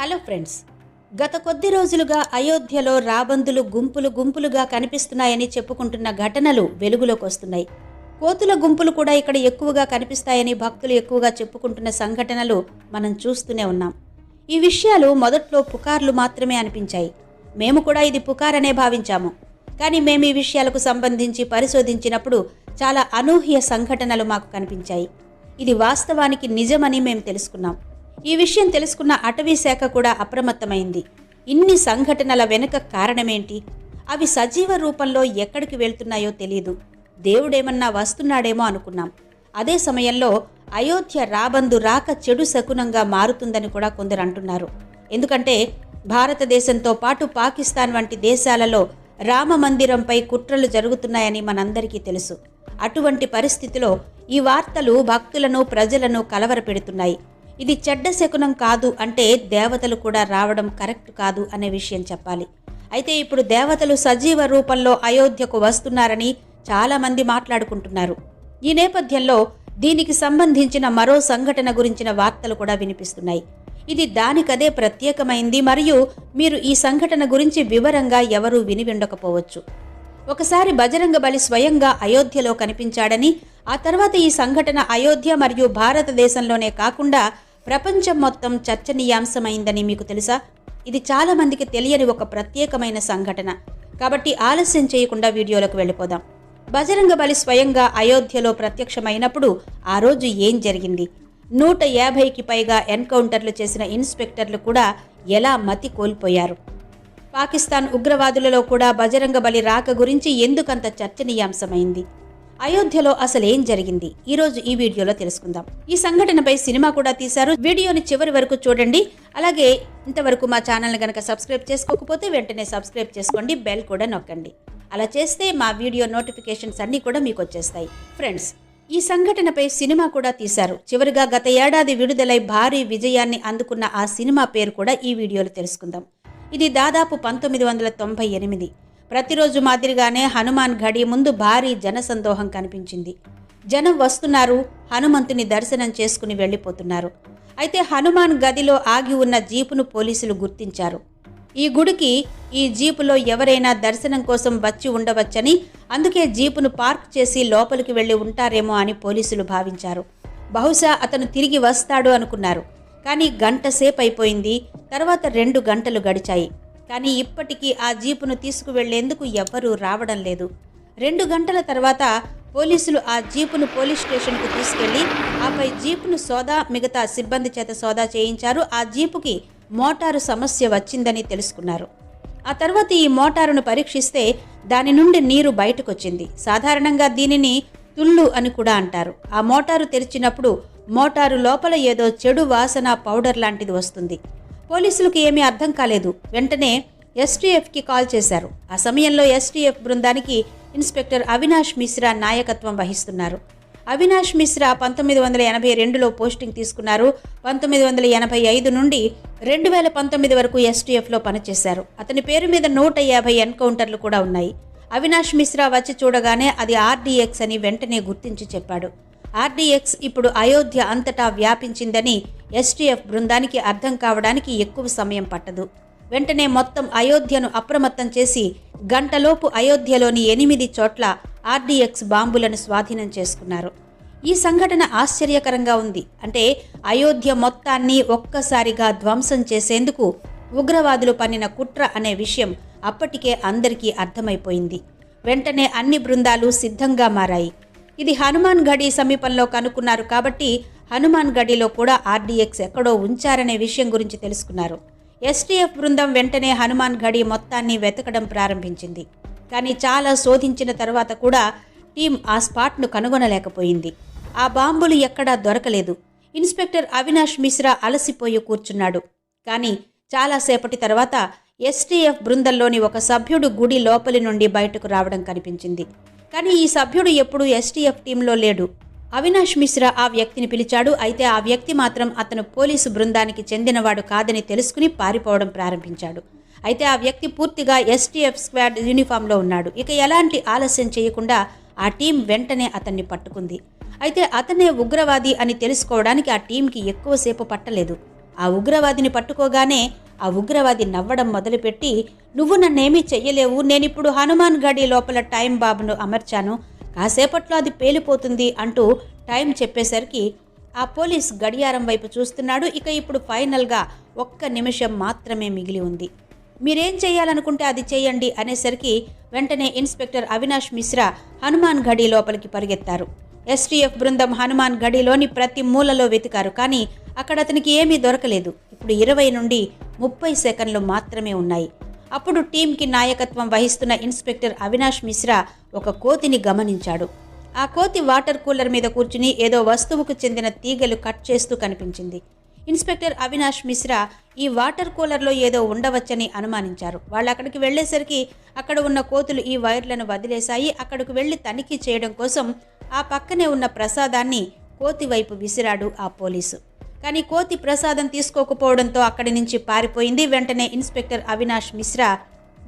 Hello friends గత కొద్ది రోజులుగా అయోధ్యలో రాబందులు గుంపులు గుంపులుగా కనిపిస్తున్నాయని చెప్పుకుంటున్న ఘటనలు వెలుగులోకి వస్తున్నాయి. కోతుల గుంపులు కూడా ఇక్కడ ఎక్కువగా కనిపిస్తాయని భక్తులు ఎక్కువగా చెప్పుకుంటున్న సంఘటనలు మనం చూస్తూనే ఉన్నాం. ఈ విషయాలు మొదట్లో పుకార్లు మాత్రమే అనిపించాయి. మేము కూడా ఇది పుకారనే భావించాము. కానీ మేము ఈ విషయాలకు సంబంధించి పరిశోధించినప్పుడు చాలా అనూహ్య సంఘటనలు మాకు కనిపించాయి. ఇది వాస్తవానికి నిజమని మేము తెలుసుకున్నాం. ఈ విషయం తెలుసుకున్న అటవీ శాఖ కూడా అప్రమత్తమైంది. ఇన్ని సంఘటనల వెనుక కారణమేంటి? అవి సజీవ రూపంలో ఎక్కడికి వెళ్తున్నాయో తెలియదు దేవుడేమన్నా వస్తున్నాడేమో అనుకున్నాం. అదే సమయంలో అయోధ్య రాబందు రాక చెడు శకునంగా మారుతుందని కూడా కొందరు అంటున్నారు. ఎందుకంటే భారతదేశంతో పాటు పాకిస్తాన్ వంటి దేశాలలో రామ మందిరంపై కుట్రలు జరుగుతున్నాయని మనందరికీ తెలుసు. అటువంటి పరిస్థితిలో ఈ వార్తలు భక్తులను ప్రజలను కలవరపెడుతున్నాయి. ఇది చెడ్డ శకునం కాదు అంటే దేవతలు కూడా రావడం కరెక్ట్ కాదు అనే విషయం చెప్పాలి. అయితే ఇప్పుడు దేవతలు సజీవ రూపంలో అయోధ్యకు వస్తున్నారని చాలామంది మాట్లాడుకుంటున్నారు. ఈ నేపథ్యంలో దీనికి సంబంధించిన మరో సంఘటన గురించిన వార్తలు కూడా వినిపిస్తున్నాయి. ఇది దానికదే ప్రత్యేకమైంది మరియు మీరు ఈ సంఘటన గురించి వివరంగా ఎవరూ విని ఉండకపోవచ్చు ఒకసారి బజరంగ బలి స్వయంగా అయోధ్యలో కనిపించాడని ఆ తర్వాత ఈ సంఘటన అయోధ్య మరియు భారతదేశంలోనే కాకుండా ప్రపంచం మొత్తం చర్చనీయాంశమైందని మీకు తెలుసా? ఇది చాలామందికి తెలియని ఒక ప్రత్యేకమైన సంఘటన. కాబట్టి ఆలస్యం చేయకుండా వీడియోలకు వెళ్ళిపోదాం. బజరంగ బలి స్వయంగా అయోధ్యలో ప్రత్యక్షమైనప్పుడు ఆ రోజు ఏం జరిగింది? నూట యాభైకి పైగా ఎన్కౌంటర్లు చేసిన ఇన్స్పెక్టర్లు కూడా ఎలా మతి కోల్పోయారు? పాకిస్తాన్ ఉగ్రవాదులలో కూడా బజరంగ బలి రాక గురించి ఎందుకంత చర్చనీయాంశమైంది? అయోధ్యలో అసలు ఏం జరిగింది? ఈ రోజు ఈ వీడియోలో తెలుసుకుందాం. ఈ సంఘటనపై సినిమా కూడా తీశారు. వీడియోని చివరి వరకు చూడండి. అలాగే ఇంతవరకు మా ఛానల్ గనక సబ్స్క్రైబ్ చేసుకోకపోతే వెంటనే సబ్స్క్రైబ్ చేసుకోండి బెల్ కూడా నొక్కండి. అలా చేస్తే మా వీడియో నోటిఫికేషన్స్ అన్నీ కూడా మీకు వచ్చేస్తాయి. ఫ్రెండ్స్ ఈ సంఘటనపై సినిమా కూడా తీశారు. చివరిగా గత ఏడాది విడుదలై భారీ విజయాన్ని అందుకున్న ఆ సినిమా పేరు కూడా ఈ వీడియోలో తెలుసుకుందాం. ఇది దాదాపు పంతొమ్మిది వందల తొంభై ఎనిమిది. ప్రతిరోజు మాదిరిగానే హనుమాన్ ఘడి ముందు భారీ జనసందోహం కనిపించింది. జనం వస్తున్నారు హనుమంతుని దర్శనం చేసుకుని వెళ్ళిపోతున్నారు. అయితే హనుమాన్ గదిలో ఆగి ఉన్న జీపును పోలీసులు గుర్తించారు. ఈ గుడికి ఈ జీపులో ఎవరైనా దర్శనం కోసం వచ్చి ఉండవచ్చని అందుకే జీపును పార్క్ చేసి లోపలికి వెళ్ళి ఉంటారేమో అని పోలీసులు భావించారు. బహుశా అతను తిరిగి వస్తాడు అనుకున్నారు. కానీ గంట సేపు అయిపోయింది తర్వాత రెండు గంటలు గడిచాయి. కానీ ఇప్పటికీ ఆ జీపును తీసుకువెళ్ళేందుకు ఎవ్వరూ రావడం లేదు. రెండు గంటల తర్వాత పోలీసులు ఆ జీపును పోలీస్ స్టేషన్కు తీసుకెళ్ళి ఆపై జీపును సోదా మిగతా సిబ్బంది చేత సోదా చేయించారు. ఆ జీపుకి మోటారు సమస్య వచ్చిందని తెలుసుకున్నారు. ఆ తర్వాత ఈ మోటారును పరీక్షిస్తే దాని నుండి నీరు బయటకొచ్చింది. సాధారణంగా దీనిని తుళ్ళు అని కూడా అంటారు. ఆ మోటారు తెరిచినప్పుడు మోటారు లోపల ఏదో చెడు వాసన పౌడర్ లాంటిది వస్తుంది. పోలీసులకు ఏమీ అర్థం కాలేదు. వెంటనే ఎస్టీఎఫ్కి కాల్ చేశారు. ఆ సమయంలో ఎస్టీఎఫ్ బృందానికి ఇన్స్పెక్టర్ అవినాష్ మిశ్రా నాయకత్వం వహిస్తున్నారు. అవినాష్ మిశ్రా పంతొమ్మిది వందల ఎనభై రెండులో పోస్టింగ్ తీసుకున్నారు. పంతొమ్మిది వందల ఎనభై ఐదు నుండి రెండు వేల పంతొమ్మిది వరకు ఎస్టీఎఫ్లో పనిచేశారు. అతని పేరు మీద నూట యాభై ఎన్కౌంటర్లు కూడా ఉన్నాయి. అవినాష్ మిశ్రా వచ్చి చూడగానే అది ఆర్డీఎక్స్ అని వెంటనే గుర్తించి చెప్పాడు. ఆర్డీఎక్స్ ఇప్పుడు అయోధ్య అంతటా వ్యాపించిందని ఎస్టీఎఫ్ బృందానికి అర్థం కావడానికి ఎక్కువ సమయం పట్టదు. వెంటనే మొత్తం అయోధ్యను అప్రమత్తం చేసి గంటలోపు అయోధ్యలోని ఎనిమిది చోట్ల ఆర్డీఎక్స్ బాంబులను స్వాధీనం చేసుకున్నారు. ఈ సంఘటన ఆశ్చర్యకరంగా ఉంది. అంటే అయోధ్య మొత్తాన్ని ఒక్కసారిగా ధ్వంసం చేసేందుకు ఉగ్రవాదులు పన్నిన కుట్ర అనే విషయం అప్పటికే అందరికీ అర్థమైపోయింది. వెంటనే అన్ని బృందాలు సిద్ధంగా మారాయి. ఇది హనుమాన్ గడి సమీపంలో కనుక్కున్నారు కాబట్టి హనుమాన్ గడిలో కూడా ఆర్డీఎక్స్ ఎక్కడో ఉంచారనే విషయం గురించి తెలుసుకున్నారు. ఎస్టీఎఫ్ బృందం వెంటనే హనుమాన్ గడి మొత్తాన్ని వెతకడం ప్రారంభించింది. కానీ చాలా శోధించిన తర్వాత కూడా టీం ఆ స్పాట్ను కనుగొనలేకపోయింది. ఆ బాంబులు ఎక్కడా దొరకలేదు. ఇన్స్పెక్టర్ అవినాష్ మిశ్రా అలసిపోయి కూర్చున్నాడు. కానీ చాలాసేపటి తర్వాత ఎస్టీఎఫ్ బృందంలోని ఒక సభ్యుడు గుడి లోపలి నుండి బయటకు రావడం కనిపించింది. కానీ ఈ సభ్యుడు ఎప్పుడు ఎస్టీఎఫ్ టీంలో లేడు. అవినాష్ మిశ్రా ఆ వ్యక్తిని పిలిచాడు. అయితే ఆ వ్యక్తి మాత్రం అతను పోలీసు బృందానికి చెందినవాడు కాదని తెలుసుకుని పారిపోవడం ప్రారంభించాడు. అయితే ఆ వ్యక్తి పూర్తిగా ఎస్టీఎఫ్ స్క్వాడ్ యూనిఫామ్లో ఉన్నాడు. ఇక ఎలాంటి ఆలస్యం చేయకుండా ఆ టీం వెంటనే అతన్ని పట్టుకుంది. అయితే అతనే ఉగ్రవాది అని తెలుసుకోవడానికి ఆ టీంకి ఎక్కువసేపు పట్టలేదు. ఆ ఉగ్రవాదిని పట్టుకోగానే ఆ ఉగ్రవాది నవ్వడం మొదలుపెట్టి నువ్వు నన్నేమీ చెయ్యలేవు. నేనిప్పుడు హనుమాన్ గడి లోపల టైం బాబును అమర్చాను. కాసేపట్లో అది పేలిపోతుంది అంటూ టైం చెప్పేసరికి ఆ పోలీస్ గడియారం వైపు చూస్తున్నాడు. ఇక ఇప్పుడు ఫైనల్గా ఒక్క నిమిషం మాత్రమే మిగిలి ఉంది. మీరేం చేయాలనుకుంటే అది చేయండి అనేసరికి వెంటనే ఇన్స్పెక్టర్ అవినాష్ మిశ్రా హనుమాన్ గడి లోపలికి పరిగెత్తారు. ఎస్టీఎఫ్ బృందం హనుమాన్ గడిలోని ప్రతి మూలలో వెతికారు. కానీ అక్కడ అతనికి ఏమీ దొరకలేదు. ఇప్పుడు ఇరవై నుండి ముప్పై సెకండ్లు మాత్రమే ఉన్నాయి. అప్పుడు టీంకి నాయకత్వం వహిస్తున్న ఇన్స్పెక్టర్ అవినాష్ మిశ్రా ఒక కోతిని గమనించాడు. ఆ కోతి వాటర్ కూలర్ మీద కూర్చుని ఏదో వస్తువుకు చెందిన తీగలు కట్ చేస్తూ కనిపించింది. ఇన్స్పెక్టర్ అవినాష్ మిశ్రా ఈ వాటర్ కూలర్లో ఏదో ఉండవచ్చని అనుమానించారు. వాళ్ళు అక్కడికి వెళ్ళేసరికి అక్కడ ఉన్న కోతులు ఈ వైర్లను వదిలేశాయి. అక్కడికి వెళ్ళి తనిఖీ చేయడం కోసం ఆ పక్కనే ఉన్న ప్రసాదాన్ని కోతి వైపు విసిరాడు ఆ పోలీసు. కానీ కోతి ప్రసాదం తీసుకోకపోవడంతో అక్కడి నుంచి పారిపోయింది. వెంటనే inspector Avinash Mishra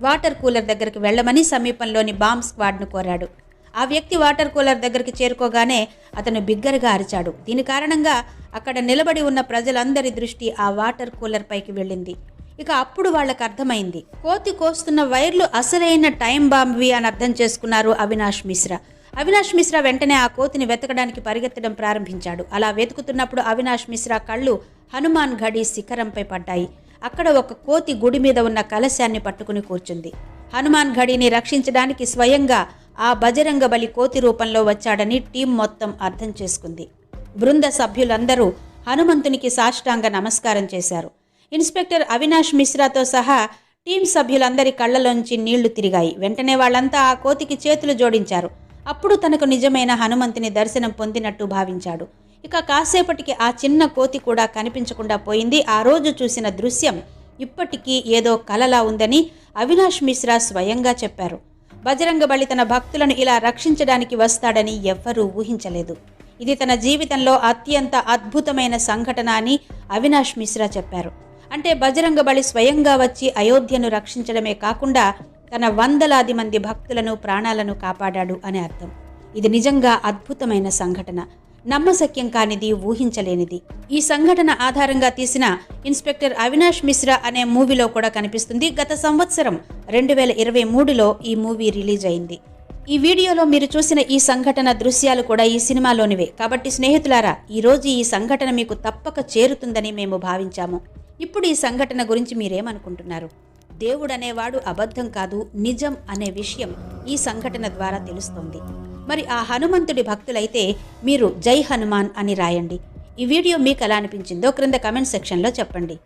water cooler దగ్గరికి వెళ్ళమని సమీపంలోని బాంబ్ స్క్వాడ్ను కోరాడు. ఆ వ్యక్తి వాటర్ కూలర్ దగ్గరికి చేరుకోగానే అతను బిగ్గరగా అరిచాడు. దీని కారణంగా అక్కడ నిలబడి ఉన్న ప్రజలందరి దృష్టి ఆ వాటర్ కూలర్ పైకి వెళ్ళింది. ఇక అప్పుడు వాళ్ళకి అర్థమైంది. కోతి కోస్తున్న వైర్లు అసలైన టైం బాంబ్వి అని అర్థం చేసుకున్నారు అవినాష్ మిశ్రా. అవినాష్ మిశ్రా వెంటనే ఆ కోతిని వెతకడానికి పరిగెత్తడం ప్రారంభించాడు. అలా వెతుకుతున్నప్పుడు అవినాష్ మిశ్రా కళ్ళు హనుమాన్ ఘడి శిఖరంపై పడ్డాయి. అక్కడ ఒక కోతి గుడి మీద ఉన్న కలశాన్ని పట్టుకుని కూర్చుంది. హనుమాన్ ఘడిని రక్షించడానికి స్వయంగా ఆ బజరంగ బలి కోతి రూపంలో వచ్చాడని టీం మొత్తం అర్థం చేసుకుంది. బృంద సభ్యులందరూ హనుమంతునికి సాష్టాంగ నమస్కారం చేశారు. ఇన్స్పెక్టర్ అవినాష్ మిశ్రాతో సహా టీం సభ్యులందరి కళ్ళలోంచి నీళ్ళు తిరిగాయి. వెంటనే వాళ్ళంతా ఆ కోతికి చేతులు జోడించారు. అప్పుడు తనకు నిజమైన హనుమంతుని దర్శనం పొందినట్టు భావించాడు. ఇక కాసేపటికి ఆ చిన్న కోతి కూడా కనిపించకుండా పోయింది. ఆ రోజు చూసిన దృశ్యం ఇప్పటికీ ఏదో కలలా ఉందని అవినాష్ మిశ్రా స్వయంగా చెప్పారు. బజరంగ బలి తన భక్తులను ఇలా రక్షించడానికి వస్తాడని ఎవ్వరూ ఊహించలేదు. ఇది తన జీవితంలో అత్యంత అద్భుతమైన సంఘటన అని అవినాష్ మిశ్రా చెప్పారు. అంటే బజరంగ బలి స్వయంగా వచ్చి అయోధ్యను రక్షించడమే కాకుండా తన వందలాది మంది భక్తులను ప్రాణాలను కాపాడాడు అని అర్థం. ఇది నిజంగా అద్భుతమైన సంఘటన. నమ్మశక్యం కానిది ఊహించలేనిది. ఈ సంఘటన ఆధారంగా తీసిన ఇన్స్పెక్టర్ అవినాష్ మిశ్రా అనే మూవీలో కూడా కనిపిస్తుంది. గత సంవత్సరం రెండు వేల ఇరవై మూడులో ఈ మూవీ రిలీజ్ అయింది. ఈ వీడియోలో మీరు చూసిన ఈ సంఘటన దృశ్యాలు కూడా ఈ సినిమాలోనివే. కాబట్టి స్నేహితులారా ఈరోజు ఈ సంఘటన మీకు తప్పక చేరుతుందని మేము భావించాము. ఇప్పుడు ఈ సంఘటన గురించి మీరేమనుకుంటున్నారు? దేవుడనేవాడు అబద్ధం కాదు నిజం అనే విషయం ఈ సంఘటన ద్వారా తెలుస్తోంది. మరి ఆ హనుమంతుడి భక్తులైతే మీరు జై హనుమాన్ అని రాయండి. ఈ వీడియో మీకు ఎలా అనిపించిందో క్రింద కమెంట్ సెక్షన్లో చెప్పండి.